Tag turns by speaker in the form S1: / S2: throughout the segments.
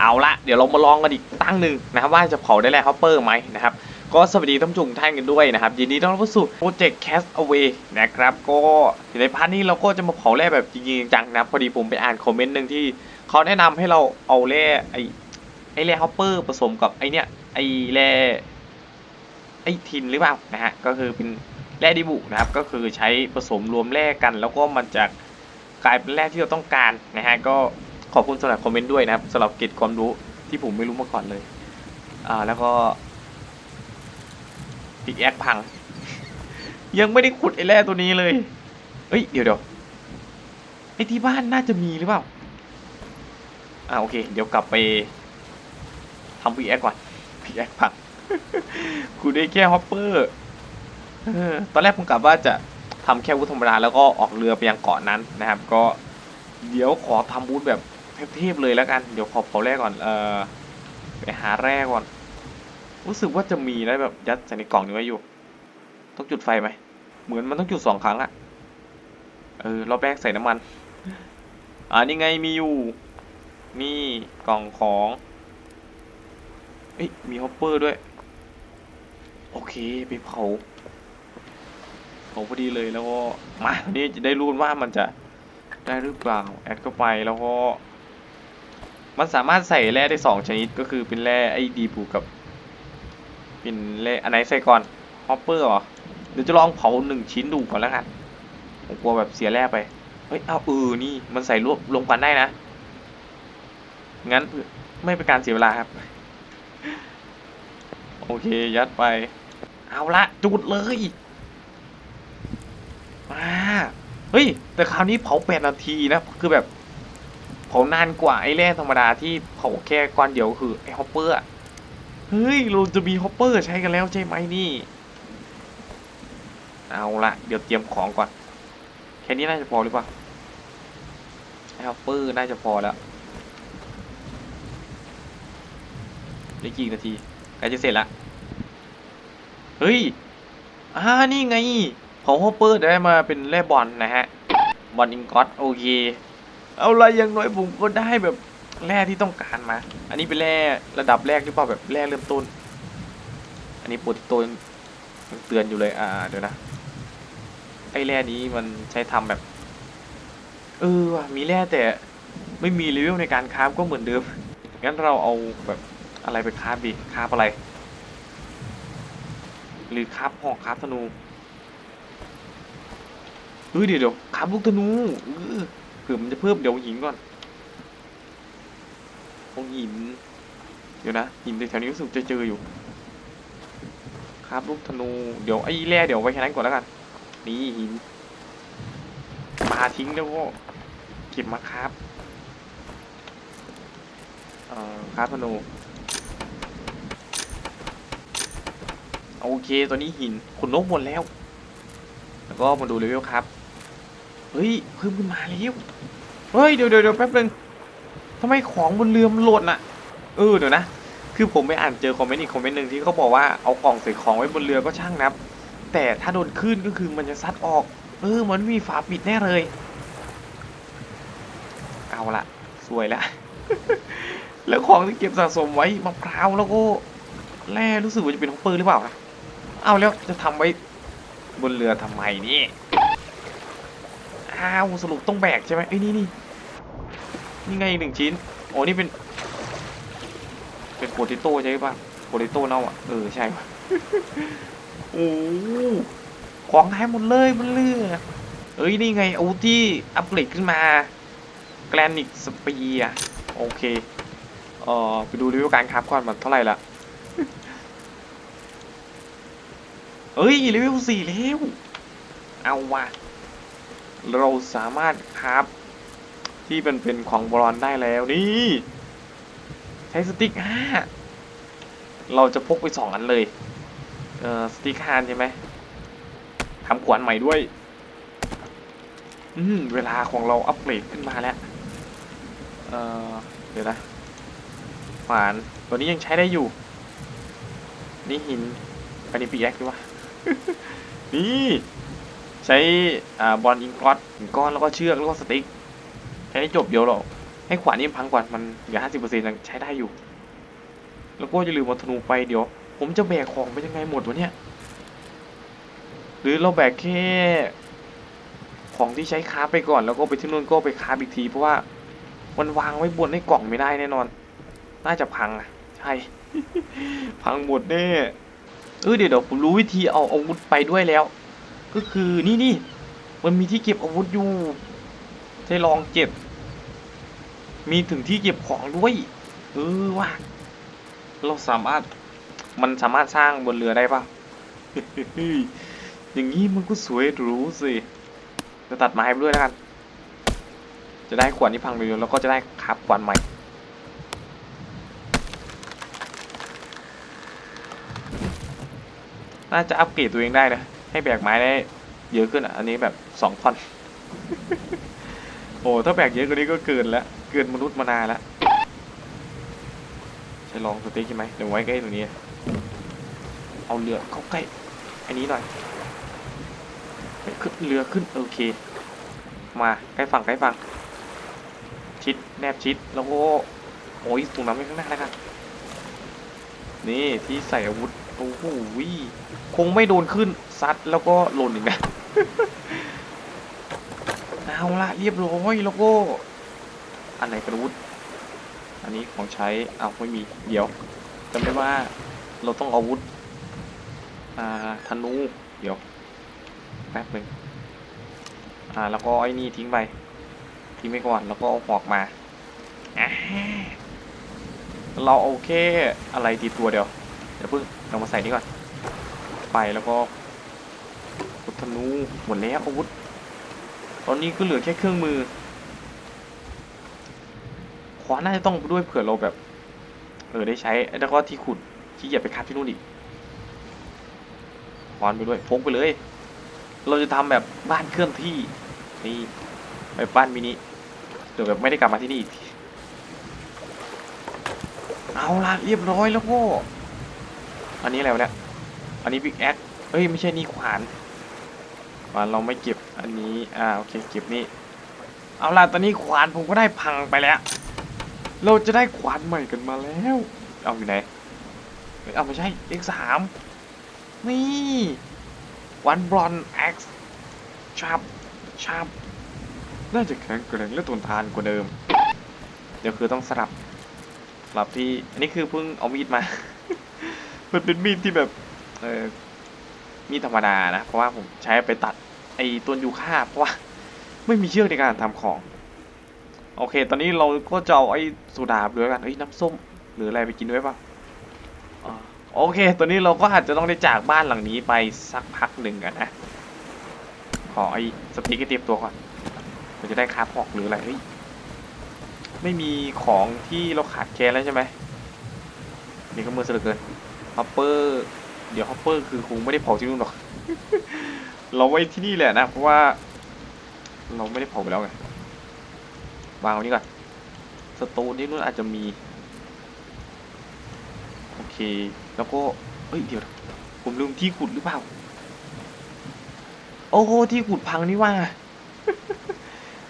S1: เอาละเดี๋ยวเรามาลองกันอีกตั้งหนึ่งนะครับว่าจะเผาได้แร่ฮอปเปอร์ไหมนะครับก็สวัสดีท่านผู้ชมทุกท่านกันด้วยนะครับยินดีต้อนรับสู่โปรเจกต์ Cast Away นะครับก็ในพาร์ทนี้เราก็จะมาเผาแร่แบบจริงๆจังนะพอดีผมไปอ่านคอมเมนต์หนึ่งที่เขาแนะนำให้เราเอาแร่ไอไอแร่ฮอปเปอร์ผสมกับไอเนี้ยไอแร่ไอทินหรือเปล่านะฮะก็คือเป็นแร่ดิบุนะครับก็คือใช้ผสมรวมแร่กัน แล้วก็มันจะกลายเป็นแร่ที่เราต้องการนะฮะก็ ขอบคุณสำหรับคอมเมนต์ด้วยนะครับสำหรับเกร็ดความรู้ที่ผมไม่รู้มาก่อนเลย อ่าแล้วก็ปิกแอคพัง ยังไม่ได้ขุดไอ้แร่ตัวนี้เลยเอ้ยเดี๋ยวเดี๋ยวไอ้ที่บ้านน่าจะมีหรือเปล่าอ่าโอเค เดี๋ยวกลับไปทำปิกแอคก่อนปิกแอคพังกูได้แค่ฮอปเปอร์ตอนแรกผมกลับว่าจะทำแค่วุธธรรมดาแล้วก็ออกเรือไปยังเกาะนั้นนะครับ ก็เดี๋ยวขอทำวุธแบบ เทพๆเลยแล้วกัน เดี๋ยวขอเผาแร่ก่อน เออไปหาแร่ก่อน รู้สึกว่าจะมีนะแบบยัดใส่ในกล่องนี้ไว้อยู่ ต้องจุดไฟไหม เหมือนมันต้องจุดสองครั้งอะเออ รอบแรกใส่น้ำมัน อ่านี่ไงมีอยู่ นี่กล่องของเอ้ยมีฮอปเปอร์ด้วย โอเค ไปเผาเผาพอดีเลยแล้วก็ มาทีนี้จะได้รู้ว่ามันจะได้หรือเปล่า แอดเข้าไปแล้วก็ มันสามารถใส่แร่ได้สองชนิดก็คือเป็นแร่ไอ้ดีบูกับ เป็นเละอันไหนใส่ก่อนฮอปเปอร์เหรอเดี๋ยวจะลองเผาหนึ่งชิ้นดูก่อนแล้วกันผมกลัวแบบเสียแร่ไปเฮ้ยเอาเออนี่มันใส่รวบรวมกันได้นะงั้นไม่เป็นการเสียเวลาครับ โอเคยัดไป เอาละจุดเลยมาเฮ้ย แต่คราวนี้เผาแปดนาทีนะ คือแบบ เผานานกว่าไอ้แร่ธรรมดาที่เผาแค่ก้อนเดียวคือไอ้ฮอปเปอร์เฮ้ยเราจะมีฮอปเปอร์ใช้กันแล้วใช่ไหมนี่ เอาละเดี๋ยวเตรียมของก่อน แค่นี้น่าจะพอหรือเปล่าไอ้ฮอปเปอร์น่าจะพอแล้วเหลือกี่นาทีใกล้จะเสร็จละเฮ้ยอ่านี่ไงของฮอปเปอร์ได้มาเป็นแร่บอลนะฮะบอลอิงกอตโอเค เอาละอย่างน้อยผมก็ได้แบบแร่ที่ต้องการมา อันนี้เป็นแร่ระดับแรกหรือเปล่าแบบแร่เริ่มต้น อันนี้ปรติโตยังยังเตือนอยู่เลย อ่า เดี๋ยวนะ ไอ้แร่นี้มันใช้ทำแบบ เออว่ะมีแร่แต่ไม่มีเลเวลในการคราฟก็เหมือนเดิม งั้นเราเอาแบบอะไรไปคราฟดีคราฟอะไร หรือคราฟหอกคราฟธนูเฮ้ยเดี๋ยวเดี๋ยวคราฟลูกธนูเออ ผื่อมันจะเพิ่มเดี๋ยวหินก่อนพวกหิน เดี๋ยวนะหินแถวนี้รู้สึกจะเจออยู่ ครับลูกธนู เดี๋ยวไอ้แร่เดี๋ยวไว้แค่นั้นก่อนแล้วกัน นี่หิน มาทิ้งแล้วก็เก็บมาครับเอ่อครับธนูโอเค ตัวนี้หินขุนนกหมดแล้ว แล้วก็มาดูเลเวลครับ เฮ้ยเพิ่มขึ้นมาแล้วเฮ้ยเดี๋ยวเดี๋ยวเดี๋ยวแป๊บนึงทำไมของบนเรือมันหล่นอะเออเดี๋ยวนะ คือผมไปอ่านเจอคอมเมนต์อีกคอมเมนต์หนึ่งที่เขาบอกว่าเอากล่องใส่ของไว้บนเรือก็ช่างนะแต่ถ้าโดนคลื่นก็คือมันจะซัดออก เออมันมีฝาปิดแน่เลย เอาละสวยละแล้วของที่เก็บสะสมไว้มะพร้าวแล้วก็แร่รู้สึกว่าจะเป็นฮอปเปอร์หรือเปล่านะเอาแล้วจะทำไว้บนเรือทำไมนี่ อ้าวสรุปต้องแบกใช่ไหมเอ้ยนี่นี่นี่ไงหนึ่งชิ้นโอ้นี่เป็น เป็นโปเตโต้ใช่ปะโปเตโต้เน่าอะเออใช่ปะโอ้ของหายหมดเลยมันเลือเอ้ยนี่ไงอาที่อัปเกรดขึ้นมาแกรนิกสปีอะโอเคเอ่อไปดูรีวิวการครับก่อนมันเท่าไหร่ละเอ้ยรีวิวสี่แล้วเอาว่ะ เราสามารถครับที่เป็นเป็นของบอลได้แล้วนี่ใช้สติ๊กห้าเราจะพกไปสองอันเลย เอ่อสติ๊กห้าใช่ไหมทำขวานใหม่ด้วย อืมเวลาของเราอัปเกรดขึ้นมาแล้ว เอ่อเดี๋ยวนะขวานตัวนี้ยังใช้ได้อยู่ นี่หินอันนี้ปีแอคด้วยวะนี่ ใช้บอลอิงกอตหินก้อนแล้วก็เชือกแล้วก็สติ๊กแค่นี้จบเดียวหรอกให้ขวานนี่พังก่อนมันเหลือห้าสิบเปอร์เซ็นต์ยังใช้ได้อยู่ แล้วก็จะลืมเอาธนูไปเดี๋ยว ผมจะแบกของไปยังไงหมดวะเนี่ยหรือเราแบกแค่ของที่ใช้คราไปก่อนแล้วก็ไปที่นู่นก็ไปคราอีกทีเพราะว่ามันวางไว้บนในกล่องไม่ได้แน่นอน น่าจะพังอะใช่พังหมดแน่เออเดี๋ยวเดี๋ยวผมรู้วิธีเอาอาวุธไปด้วยแล้ว ก็คือนี่นี่มันมีที่เก็บอาวุธอยู่ใช้ลองเก็บ มีถึงที่เก็บของด้วยเออว่ะเราสามารถมันสามารถสร้างบนเรือได้ปะอย่างนี้มันก็สวยหรูสิจะตัดไม้ไปด้วยแล้วกัน จะได้ขวานที่พังไปแล้วก็จะได้ขับขวานใหม่น่าจะอัปเกรดตัวเองได้นะ ให้แบกไม้ได้เยอะขึ้นอะ อันนี้แบบสองท่อนโอ้ถ้าแบกเยอะกว่านี้ก็เกินแล้ว เกินมนุษย์มานานแล้วใช้ลองสเต็กใช่ไหมเดี๋ยวไว้ใกล้ตรงนี้ เอาเรือเข้าใกล้อันนี้หน่อยเฮ้ยขึ้นเรือขึ้นโอเค มาใกล้ฝั่งใกล้ฝั่งชิดแนบชิดแล้วก็โอ้ยตรงนั้นไม่ข้างหน้าแล้วกันนี่ที่ใส่อาวุธ โอ้โหคงไม่โดนขึ้นซัดแล้วก็หล่นอีกนะเอาละเรียบร้อยแล้วก็อันไหนเป็นวุธอันนี้ของใช้เอาไม่มีเดี๋ยวจำได้ว่าเราต้องเอาวุธอ่าธนูเดี๋ยวแป๊บหนึ่งอ่าแล้วก็ไอ้นี่ทิ้งไปทิ้งไปก่อนแล้วก็เอาหอกมาเราเอาแค่อะไรตีตัวเดียว ดี๋ยวเพิ่งเรามาใส่นี่ก่อน ไปแล้วก็อุธนูหมดแล้วอาวุธ ตอนนี้ก็เหลือแค่เครื่องมือ ขวานน่าจะต้องด้วยเผื่อเราแบบ เออได้ใช้ แล้วก็ที่ขุดที่เหยียบไปคัดที่นู่นอีกควานไปด้วยพกไปเลย เราจะทำแบบบ้านเคลื่อนที่ นี่ไปบ้านมินิเดี๋ยวแบบไม่ได้กลับมาที่นี่อีก เอาละเรียบร้อยแล้วพ่อ อันนี้อะไรวะเนี่ยอันนี้บิ๊กแอคเอ้ย ไม่ใช่นี่ขวานขวานเราไม่เก็บอันนี้ อ่า โอเค เก็บนี่ เอาล่ะ ตอนนี้ขวานผมก็ได้พังไปแล้ว เราจะได้ขวานใหม่กันมาแล้ว เอาอยู่ไหน เอ้าไม่ใช่ X3 นี่วันบอลแอ็กซ์ชับชับน่าจะแข็งแกร่งและทนทานกว่าเดิม เดี๋ยวคือต้องสลับสลับที่ อันนี้คือเพิ่งเอามีดมา มันเป็นมีดที่แบบเออมีดธรรมดานะเพราะว่าผมใช้ไปตัดไอ้ต้นยูคาเพราะว่าไม่มีเชือกในการทำของ โอเค ตอนนี้เราก็จะเอาไอ้โซดาไปด้วยกันเอ้น้ำส้มหรืออะไรไปกินด้วยป่ะโอเค ตอนนี้เราก็อาจจะต้องได้จากบ้านหลังนี้ไปสักพักหนึ่งอะนนะ ขอไอ้สติ๊กเตรียมตัวก่อนมันจะได้คราฟหอกหรืออะไรเฮ้ยไม่มีของที่เราขาดแคลนแล้วใช่ไหมนี่ก็มือสะเหลือเกิน ฮอปเปอร์เดี๋ยวฮอปเปอร์คือคงไม่ได้เผาที่นู่นหรอก เราไว้ที่นี่แหละนะ เพราะว่า เราไม่ได้เผาไปแล้วไงวางไว้นี่ก่อนสโตนที่นู่นอาจจะมี โอเค แล้วก็เฮ้ยเดี๋ยวผมลืมที่ขุดหรือเปล่า โอ้โหที่ขุดพังนี่ว่า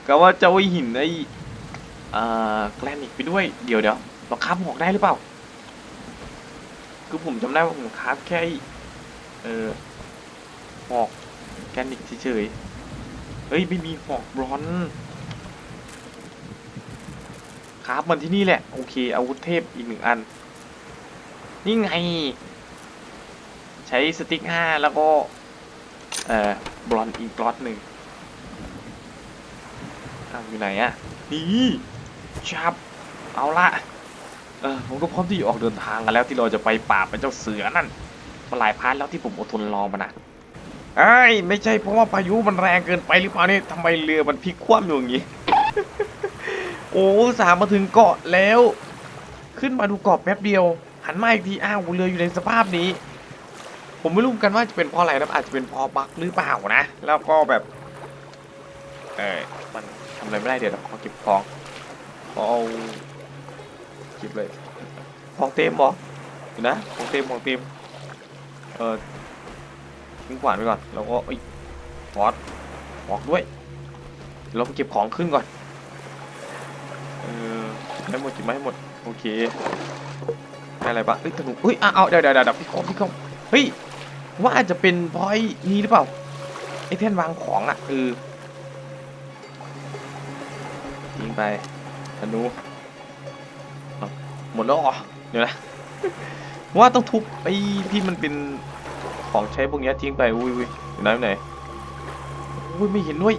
S1: ก็ว่าจะเอาหินไอ้อ่อแกลนิกไปด้วย เดี๋ยวเดี๋ยวเราคราฟหอกได้หรือเปล่า คือผมจำได้ว่าผมคราฟแค่เออหอกแกลนิกเฉยๆเฮ้ยไม่มีหอกบรอนคราฟมันที่นี่แหละ โอเคอาวุธเทพอีกหนึ่งอัน นี่ไง ใช้สติ๊กห้าแล้วก็ เอ่อบลอนอีกล็อตหนึ่งอ้าวอยู่ไหนอะนี่ชับเอาละ เออผมก็พร้อมที่จะออกเดินทางกันแล้วที่เราจะไปป่าบเป็นเจ้าเสือนั่นมาหลายพาร์ทแล้วที่ผมอดทนรอมานะไอ้ไม่ใช่เพราะว่าพายุมันแรงเกินไปหรือเปล่านี่ทำไมเรือมันพลิกคว่ำอยู่อย่างนี้ โอ้สามมาถึงเกาะแล้ว ขึ้นมาดูเกาะแป๊บเดียว หันมาอีกทีอ้าวเรืออยู่ในสภาพนี้ ผมไม่รู้กันว่าจะเป็นเพราะอะไรนะอาจจะเป็นเพราะบั๊กหรือเปล่านะ แล้วก็แบบ เออมันทำอะไรไม่ได้เดี๋ยวเราขอเก็บของขอเอา เก็บเลย ของเต็มเหรอเดี๋ยวนะ ของเต็มของเต็มเออทิ้งขวานไปก่อน แล้วก็เอ้ยฟอสออกด้วยเราไปเก็บของขึ้นก่อน เออให้หมดจิบมาให้หมด โอเคได้อะไรบ้างเอ้ยธนูเอ้ยอะเอาเดี๋ยวเดี๋ยวเดี๋ยวพี่คอมพี่คอมเฮ้ย ว่าอาจจะเป็นเพราะไอ้นี่หรือเปล่า ไอ้แท่นวางของอะ เออทิ้งไปธนูเอาห มดแล้วเหรอเดี๋ยวนะว่าต้องทุบไอ้ที่มันเป็นของใช้พวกเนี้ยทิ้งไปอุ้ยอุ้ยอยู่ไหนอยู่ไหนอุ้ยไม่เห็นด้วย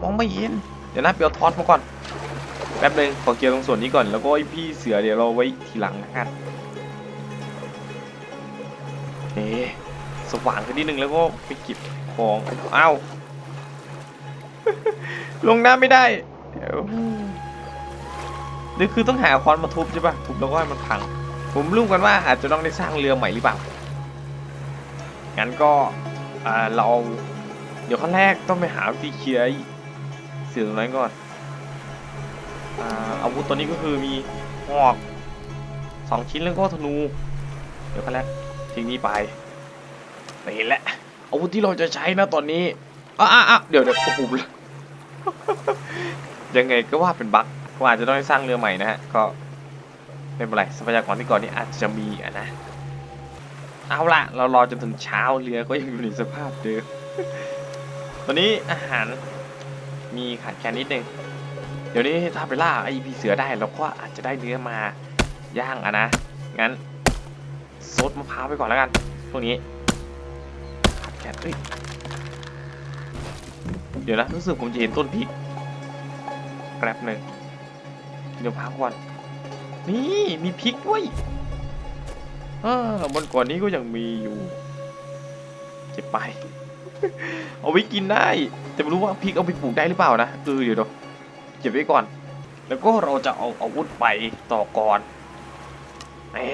S1: มองไม่เห็นเดี๋ยวนะเปียวทอดมาก่อนแป๊บนึงขอเกียร์ตรงส่วนนี้ก่อนแล้วก็ไอพี่เสือเดี๋ยวเราไว้ทีหลังนะกันเอ๊ะสว่างขึ้นนิดนึงแล้วก็ไปเก็บของอ้าวลงน้ำไม่ได้เดี๋ยว หรือคือต้องหาคอนมาทุบใช่ปะทุบแล้วก็ให้มันพัง ผมรู้กันว่าอาจจะต้องได้สร้างเรือใหม่หรือเปล่า งั้นก็เรา เดี๋ยวขั้นแรกต้องไปหาวิธีเคลียร์เสือตรงนั้นก่อนอาอาวุธตัวนี้ก็คือมีหอกสองชิ้นแล้วก็ธนู เดี๋ยวขั้นแรกทิ้งนี้ไปนี่แหละอาวุธที่เราจะใช้นะตอนนี้อะอะอะเดี๋ยวเดี๋ยวโอ้โหยังไงก็ว่าเป็นบั๊ก ว่าอาจจะต้องสร้างเรือใหม่นะฮะก็ไม่เป็นไรทรัพยากรที่ก่อนนี้อาจจะมีอะนะเอาละเรารอจนถึงเช้าเรือก็ยังอยู่ในสภาพเดิมตอนนี้อาหารมีขาดแคลนนิดนึงเดี๋ยวนี้ถ้าไปล่าไอพีเสือได้เราก็อาจจะได้เนื้อมาย่างอะนะงั้นซดมะพร้าวไปก่อนแล้วกันพวกนี้ขาดแคลนเอ้ยเดี๋ยวนะรู้สึกผมจะเห็นต้นพริกแป๊บหนึ่ง ดี๋ยวพักก่อน นี่มีพริกด้วยอ่าบนก่อนนี้ก็ยังมีอยู่เก็บไป เอาไว้กินได้ แต่ไม่รู้ว่าพริกเอาไปปลูกได้หรือเปล่านะเออเดี๋ยวเดี๋ยวเก็บไว้ก่อน แล้วก็เราจะเอาอาวุธไปต่อก่อนเอ๊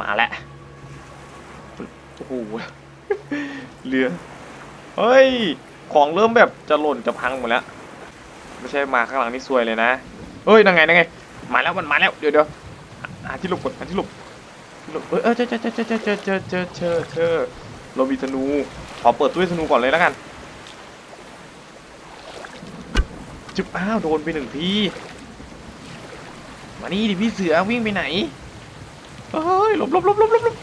S1: มาแล้วโอ้โหเรือเฮ้ย ของเริ่มแบบจะหล่นจะพังหมดแล้ว ไม่ใช่มาข้างหลังนี่ซวยเลยนะ เฮ้ยนั่งไงนั่งไง มาแล้วมันมาแล้วเดี๋ยวเดี๋ยวหาที่หลบก่อนหาที่หลบที่หลบเออเจอเจอเจอเจอเจอเจอเจอเจอเจอเรามีธนูขอเปิดตู้ธนูก่อนเลยแล้วกันจุ๊บอ้าวโดนไปหนึ่งทีมานี่ดิพี่เสือวิ่งไปไหนเฮ้ยหลบหลบหลบหลบหลบหลบ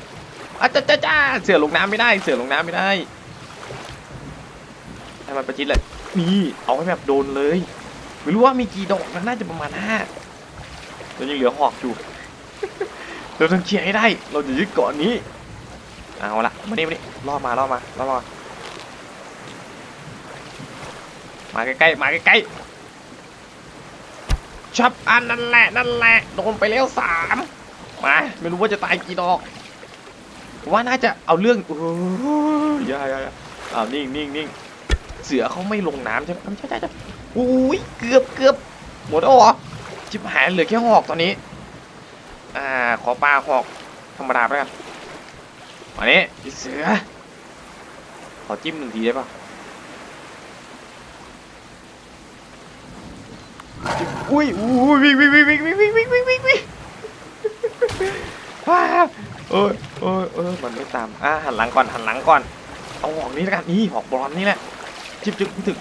S1: อาจ้าจ้าจ้าเสือลงน้ำไม่ได้เสือลงน้ำไม่ได้ให้มันประชิดเลยนี่เอาให้แบบโดนเลย ไม่รู้ว่ามีกี่ดอกมันน่าจะประมาณห้าแล้วยังเหลือหอกอยู่ เราต้องเคลียร์ให้ได้ เราจะยึดเกาะนี้ เอาละมานี่มานี่ล่อมาล่อมาล่อมามาใกล้ๆมาใกล้ๆชับอันนั่นแหละนั่นแหละโดนไปแล้วสามมาไม่รู้ว่าจะตายกี่ดอกว่าน่าจะเอาเรื่องโอ้ยอย่าอย่าอย่าอ้าวนิ่งนิ่งนิ่งเสือเขาไม่ลงน้ำใช่ไหมใช่ใช่ใช่ อุ้ยเกือบเกือบหมดแล้วเหรอจิบหายเหลือแค่หอกตอนนี้ อ่า ขอปลาหอกธรรมดาไปกันมานี้พี่เสือ ขอจิ้มหนึ่งทีได้ปะอุ้ยอุ้ยวิ่งวิ่งวิ่งวิ่งวิ่งวิ่งวิ่งวิ่งวิ่งวิ่งว้าวเออเออเออมันไม่ตาม อะหันหลังก่อนหันหลังก่อน เอาหอกนี้แล้วกันนี่หอกบอลนี่แหละ จิบจิ๊บถึง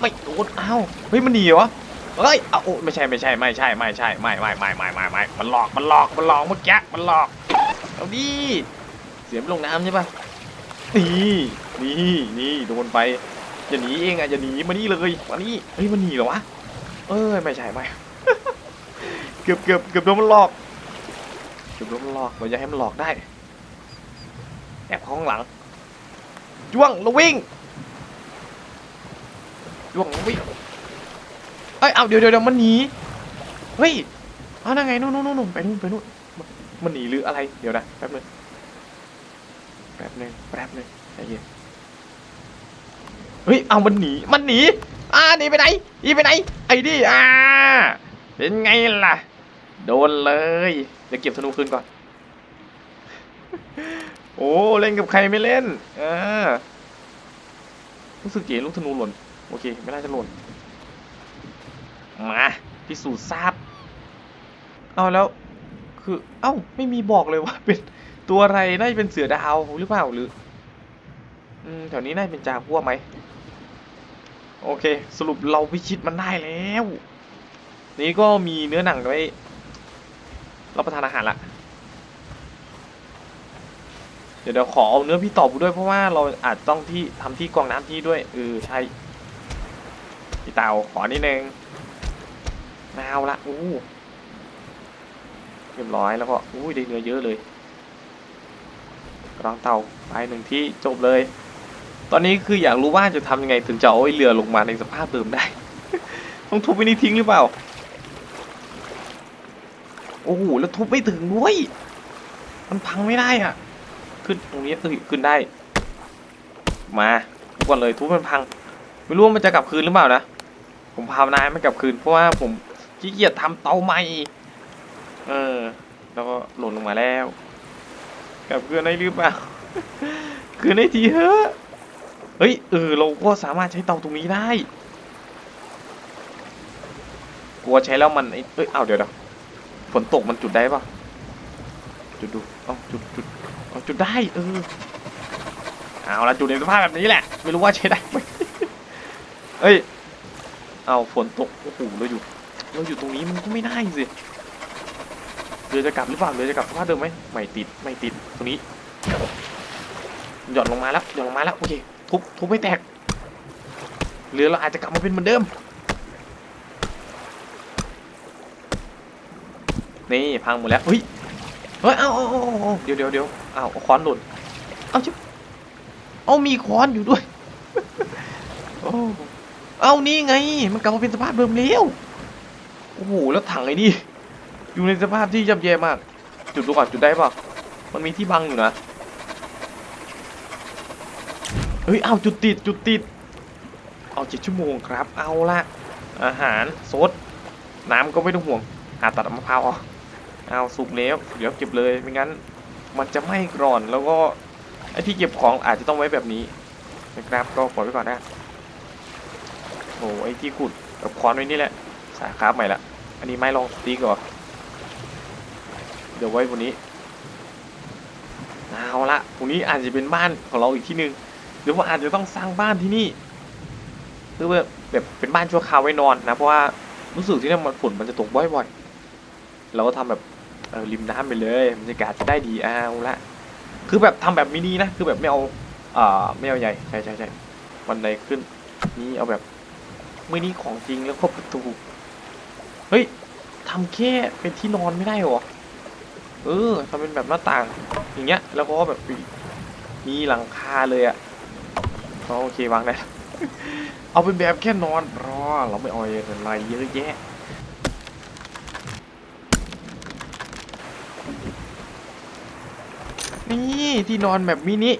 S1: ไม่โดนอ้าวเฮ้ยมันหนีเหรอเฮ้ยเอาโอ้ไม่ใช่ไม่ใช่ไม่ใช่ไม่ใช่ไม่ไม่ไม่ไม่ไม่ไม่มันหลอกมันหลอกมันหลอกเมื่อกี้มันหลอกเอาดิเสียมลงน้ำใช่ปะนี่นี่นี่โดนไปอย่าหนีเองอะอย่าหนีมานี่เลยมานี่เฮ้ยมันหนีเหรอวะเอ้ยไม่ใช่ไม่เกือบเกือบเกือบโดนมันหลอกเกือบโดนมันหลอกเราอย่าให้มันหลอกได้แอบเข้าข้างหลังจ้วงแล้ววิ่ง จ้วงแล้ววิ่งเอ้ยเอาเดี๋ยวเดี๋ยวเดี๋ยวมันหนีเฮ้ยเอานั่งไงนู่นนู่นนู่นไปนู่นไปนู่นมันหนีหรืออะไรเดี๋ยวนะแป๊บนึงแป๊บนึงแป๊บนึงใจเย็นเฮ้ยเอามันหนีมันหนีอ่าหนีไปไหนหนีไปไหนไอ้ดิอ่าเป็นไงล่ะ โดนเลยเดี๋ยวเก็บธนูคืนก่อน โอ้เล่นกับใครไม่เล่นอ่ารู้สึกเจ๋ลูกธนูหล่น โอเค ไม่น่าจะหล่น มาพิสูจน์ทราบ เอาแล้ว คือ เอ้า ไม่มีบอกเลยว่าเป็นตัวอะไร น่าจะเป็นเสือดาวหรือเปล่าหรือ อืม แถวนี้น่าจะเป็นจาพวกไหม โอเค สรุปเราพิชิตมันได้แล้ว นี้ก็มีเนื้อหนังไว้รับประทานอาหารละ เดี๋ยวเดี๋ยวขอเอาเนื้อพี่ตอบด้วยเพราะว่าเราอาจต้องที่ทำที่กองน้ำที่ด้วยเออใช่ พี่เตาขอนิดนึงมาเอาละอู้เรียบร้อยแล้วก็อู้ได้เนื้อเยอะเลยกรองเตาไปหนึ่งที่จบเลย ตอนนี้คืออยากรู้ว่าจะทำยังไงถึงจะเอาไอ้เรือลงมาในสภาพเดิมได้ ต้องทุบไปนี่ทิ้งหรือเปล่า โอ้โหแล้วทุบไม่ถึงด้วย มันพังไม่ได้อะ ขึ้นตรงนี้เอ้ยขึ้นได้ มาทุก่อนเลยทุบมันพัง ไม่รู้ว่ามันจะกลับคืนหรือเปล่านะ ผมภาวนาให้มันกลับคืนเพราะว่าผมขี้เกียจทำเตาใหม่ เออ แล้วก็หล่นลงมาแล้ว กลับคืนได้หรือเปล่า คืนได้ทีเถอะเฮ้ยเออเราก็สามารถใช้เตาตรงนี้ได้ กลัวใช้แล้วมันไอ้เอ้ยเอาเดี๋ยวเดี๋ยวฝนตกมันจุดได้ปะจุดดูเอาจุดจุดเอาจุดได้เออเอาละจุดในสภาพแบบนี้แหละ ไม่รู้ว่าใช้ได้ไหมเอ้ย เอาฝนตกโอ้โหเราอยู่เราอยู่ตรงนี้มันก็ไม่ได้สิเรือจะกลับหรือเปล่าเรือจะกลับสภาเดิมไหมไม่ติดไม่ติดตรงนี้หย่อนลงมาแล้วหย่อนลงมาแล้วโอเคทุบทุบไม่แตกเรือเราอาจจะกลับมาเป็นเหมือนเดิมนี่พังหมดแล้วเฮ้ยเฮ้ยเอาเอาเอาเดี๋ยวเดี๋ยวเดี๋ยวเอาค้อนหล่นเอาชิบเอามีค้อนอยู่ด้วยโอ้ เอานี่ไง มันกลับมาเป็นสภาพเดิมแล้วโอ้โหแล้วถังไอ้นี่อยู่ในสภาพที่ย่ำแย่มาก จุดดูก่อนจุดได้ปะมันมีที่บังอยู่นะเฮ้ยเอาจุดติดจุดติด เอาเจ็ดชั่วโมงครับ เอาละอาหารซดน้ำก็ไม่ต้องห่วงหาตัดมะพร้าวออกเอาสุกแล้วเดี๋ยวเก็บเลยไม่งั้น มันจะไหม้กร่อนแล้วก็ไอ้ที่เก็บของอาจจะต้องไว้แบบนี้นะครับก็ปล่อยไว้ก่อนนะ โอ้ไอ้ที่ขุดกับค้อนไว้นี่แหละ สาขาใหม่ละ อันนี้ไม้ลองสตีก่อเดี๋ยวไว้บนนี้เอาละตรงนี้อาจจะเป็นบ้านของเราอีกที่หนึ่งหรือว่าอาจจะต้องสร้างบ้านที่นี่เพื่อแบบแบบเป็นบ้านชั่วคราวไว้นอนนะ เพราะว่ารู้สึกที่นั่มันฝนมันจะตกบ่อยๆ เราก็ทำแบบเออริมน้ำไปเลยบรรยากาศจะได้ดีเอาละคือแบบทำแบบมินินะ คือแบบไม่เอาอ่าไม่เอาใหญ่ใช่ใช่ใช่วันใดขึ้นนี่เอาแบบ มินิของจริงแล้วก็ประตู เฮ้ยทำแค่เป็นที่นอนไม่ได้หรอ เออทำเป็นแบบหน้าต่าง อย่างเงี้ย แล้วก็แบบมีหลังคาเลยอะอ๋อโอเควางได้ เอาเป็นแบบแค่นอนรอเราไม่เอาอะไรเยอะแยะนี่ที่นอนแบบมินิ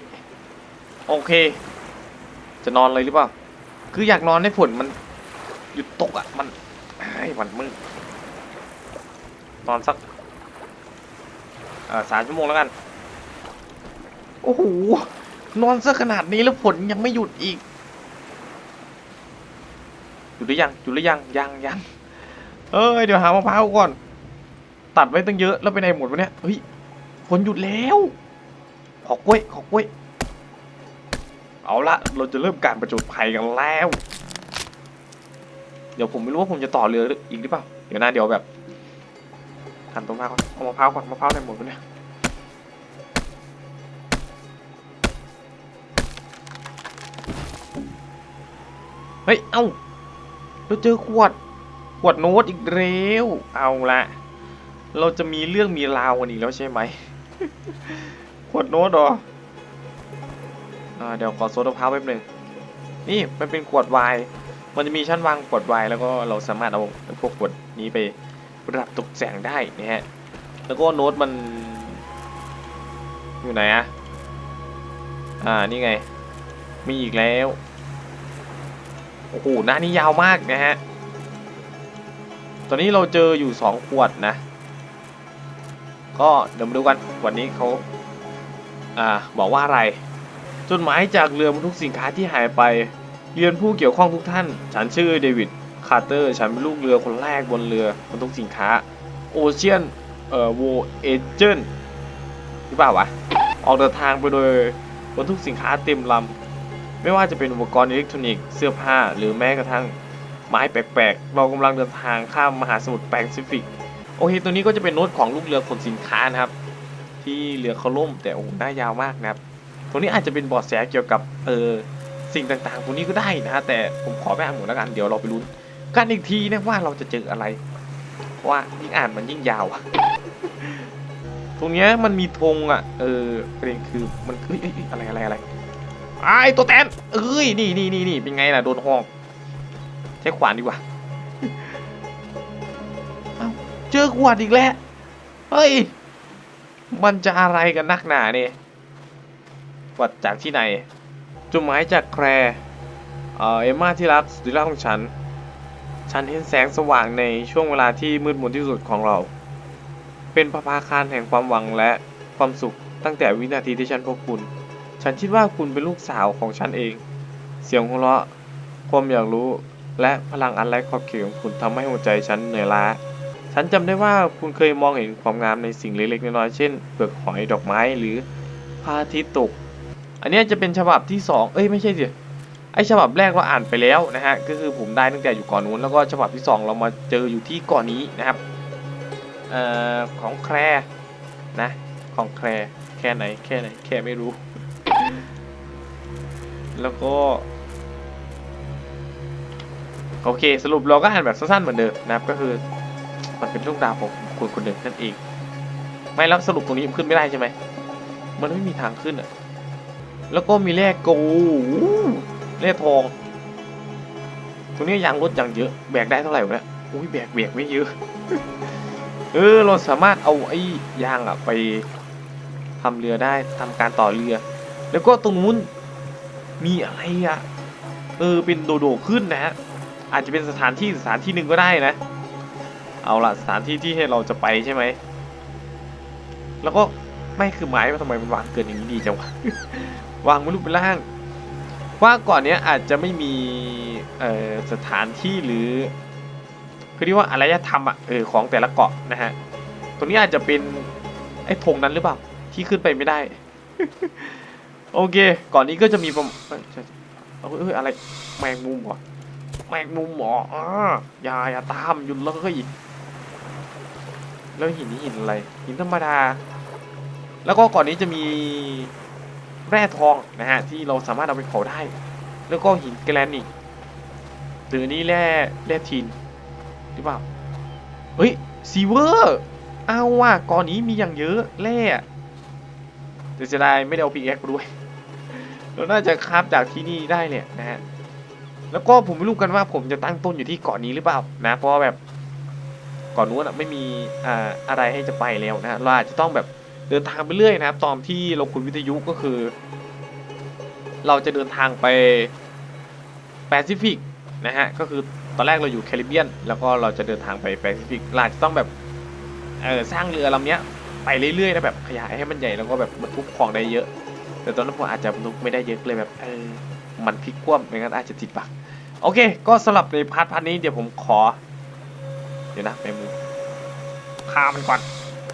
S1: โอเค จะนอนเลยหรือเปล่า คืออยากนอนให้ฝนมัน ยุดตกอะ มันไอ้ยมันมืดนอนสักเอ่อสามชั่วโมงแล้วกัน โอ้โห นอนซะขนาดนี้แล้วฝนยังไม่หยุดอีก หยุดหรือยัง หยุดหรือยัง ยังยังเอ้ย เดี๋ยวหามะพร้าวก่อน ตัดไว้ตั้งเยอะ แล้วไปไหนหมดวะเนี่ย เฮ้ยฝนหยุดแล้ว ขอกล้วย ขอกล้วย เอาละ เราจะเริ่มการประจดภัยกันแล้วเดี๋ยวผมไม่รู้ว่าผมจะต่อเรืออีกหรือเปล่า เดี๋ยวนะเดี๋ยวแบบหันต้นมะพร้าวก่อนเอามะพร้าวก่อนมะพร้าวไหนหมดเนี่ยเฮ้ย เอ้าเราเจอขวด ขวดโน้ตอีกแล้วเอาละเราจะมีเรื่องมีราวกันอีกแล้วใช่ไหม ขวดโน้ตเหรออเดี๋ยวขอโซดาพาวแป๊บหนึงนี่มันเป็นขวดไวน์ มันจะมีชั้นวางขวดไวน์แล้วก็เราสามารถเอาพวกขวดนี้ไปประดับตกแต่งได้นะฮะ แล้วก็โน้ตมันอยู่ไหนอะอ่า นี่ไง มีอีกแล้ว โอ้โห หน้านี้ยาวมากนะฮะ ตอนนี้เราเจออยู่สองขวดนะ ก็เดี๋ยวมาดูกัน วันนี้เขาอ่า บอกว่าอะไร จดหมายจากเรือบรรทุกสินค้าที่หายไป เรียนผู้เกี่ยวข้องทุกท่าน ฉันชื่อเดวิด คาร์เตอร์ ฉันเป็นลูกเรือคนแรกบนเรือบรรทุกสินค้า โอเชียน เอ่อโวเอเจนหรือเปล่าวะ ออกเดินทางไปโดยบรรทุกสินค้าเต็มลำ ไม่ว่าจะเป็นอุปกรณ์อิเล็กทรอนิกส์ เสื้อผ้า หรือแม้กระทั่งไม้แปลกๆ เรากำลังเดินทางข้ามมหาสมุทรแปซิฟิก โอเค ตัวนี้ก็จะเป็นโน้ตของลูกเรือขนสินค้านะครับ ที่เรือเขาล่มแต่โอ้หหน้ายาวมากนะครับตัวนี้อาจจะเป็นบอดแสเกี่ยวกับเออ สิ่งต่างๆตัวนี้ก็ได้นะฮะแต่ผมขอไม่อ่านหมดแล้วกัน เดี๋ยวเราไปลุ้นกันอีกทีนะว่าเราจะเจออะไร ว่ายิ่งอ่านมันยิ่งยาวอะตรงเนี้ยมันมีธงอะ เออประเด็นคือมันเอ้ยอะไรอะไรอะไรไอ้ตัวแตนเอ้ยนี่นี่นี่นี่เป็นไงล่ะโดนหอกใช้ขวานดีกว่าเอ้าเจอขวานอีกแล้วเฮ้ยมันจะอะไรกันนักหนาเนี่ยวัดจากที่ไหน จดหมายจากแคร์เอ่อเอมมาที่รักสุดที่รักของฉัน ฉันเห็นแสงสว่างในช่วงเวลาที่มืดมนที่สุดของเรา เป็นประภาคารแห่งความหวังและความสุขตั้งแต่วินาทีที่ฉันพบคุณ ฉันคิดว่าคุณเป็นลูกสาวของฉันเอง เสียงหัวเราะ ความอยากรู้ และพลังอันไร้ขอบเขตของคุณทำให้หัวใจฉันเหนื่อยล้า ฉันจำได้ว่าคุณเคยมองเห็นความงามในสิ่งเล็กๆน้อยๆ เช่นเปลือกหอยดอกไม้หรือพระอาทิตย์ตก อันนี้จะเป็นฉบับที่สองเอ้ยไม่ใช่สิไอฉบับแรกเราอ่านไปแล้วนะฮะก็คือผมได้ตั้งแต่อยู่ก่อนนู้นแล้วก็ฉบับที่สองเรามาเจออยู่ที่ก่อนนี้นะครับเอ่อของแคร์นะของแคร์แค่ไหนแค่ไหนแค่ไม่รู้ แล้วก็โอเคสรุปเราก็อ่านแบบสั้นๆเหมือนเดิมนะครับก็คือมันเป็นเรื่องราวของคนคนหนึ่งนั่นเอง ไม่แล้วสรุปตรงนี้ขึ้นไม่ได้ใช่ไหมมันไม่มีทางขึ้นอะ แล้วก็มีแร่โกแร่ทองตรงนี้ยางรถอย่างเยอะ แบกได้เท่าไหร่วะเนี่ยอุ้ยแบกแบกไม่เยอะ เออเราสามารถเอาไอ้ยางอะไปทำเรือได้ทำการต่อเรือ แล้วก็ตรงนู้นมีอะไรอะเออเป็นโดโดขึ้นนะฮะอาจจะเป็นสถานที่สถานที่หนึ่งก็ได้นะ เอาละสถานที่ที่ให้เราจะไปใช่ไหม แล้วก็ไม่คือไม้ว่าทำไมมันวางเกินอย่างนี้ดีจังวะ วางไม่รูปเป็นร่าง ว่าก่อนเนี้ยอาจจะไม่มีสถานที่หรือคือเรียกว่าอารยธรรมอะเออของแต่ละเกาะนะฮะตรงนี้อาจจะเป็นไอ้ธงนั้นหรือเปล่าที่ขึ้นไปไม่ได้ โอเค ก่อนนี้ก็จะมีประมเอ้ยใช่เอ้ยอะไรแมงมุมเหรอแมงมุมเหรออ่าอย่าอย่าตามหยุดเลยแล้วหินนี้หินอะไรหินธรรมดา แล้วก็ก่อนนี้จะมี แร่ทองนะฮะที่เราสามารถเอาไปเผาได้ แล้วก็หินแกรนิตหรือนี่แร่แร่ทินหรือเปล่าเฮ้ยซีเวอร์เอาว่ะก่อนนี้มีอย่างเยอะแร่แต่จะได้ไม่ได้เอาพีเอ็กด้วยเราน่าจะคราบจากที่นี่ได้เนี่ยนะฮะแล้วก็ผมไม่รู้กันว่าผมจะตั้งต้นอยู่ที่เกาะนี้หรือเปล่านะเพราะว่าแบบเก่อนนู้นอะไม่มีออะไรให้จะไปแล้วนะเราอาจจะต้องแบบ เดินทางไปเรื่อยนะครับ ตอนที่เราคุยวิทยุก็คือ เราจะเดินทางไปแปซิฟิกนะฮะก็คือตอนแรกเราอยู่แคริบเบียน แล้วก็เราจะเดินทางไปแปซิฟิกเราจะต้องแบบเออสร้างเรือลำเนี้ยไปเรื่อยๆนะแบบขยายให้มันใหญ่แล้วก็แบบบรรทุกของได้เยอะ แต่ตอนนั้นผมอาจจะบรรทุกไม่ได้เยอะเลยแบบเออมันพลิกคว่ำไม่งั้นอาจจะติดบักโอเค ก็สำหรับในพาร์ทพาร์ทนี้เดี๋ยวผมขอ เดี๋ยวนะแมมือพามันก่อน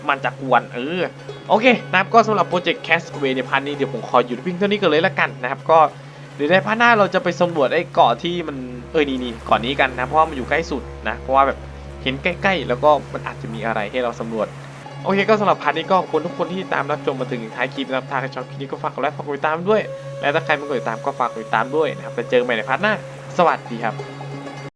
S1: มันจะกวนเออโอเคนะครับก็สำหรับโปรเจกต์ Castaway ในพาร์ทนี้เดี๋ยวผมขอหยุดเพียงเท่านี้กันเลยละกันนะครับก็เดี๋ยวในพาร์ทหน้าเราจะไปสำรวจไอ้เกาะที่มันเออนี่นี่เกาะนี้กันนะเพราะว่ามันอยู่ใกล้สุดนะเพราะว่าแบบเห็นใกล้ๆ แล้วก็มันอาจจะมีอะไรให้เราสำรวจโอเคก็สำหรับพาร์ทนี้ก็ขอบคุณทุกคนที่ตามรับชมมาถึงท้ายคลิปนะครับถ้าใครชอบคลิปนี้ก็ฝากกดไลค์ฝากกดติดตามด้วย และถ้าใครไม่กดติดตามก็ฝากกดติดตามด้วยนะครับไปเจอกันใหม่ในพาร์ทหน้า สวัสดีครับ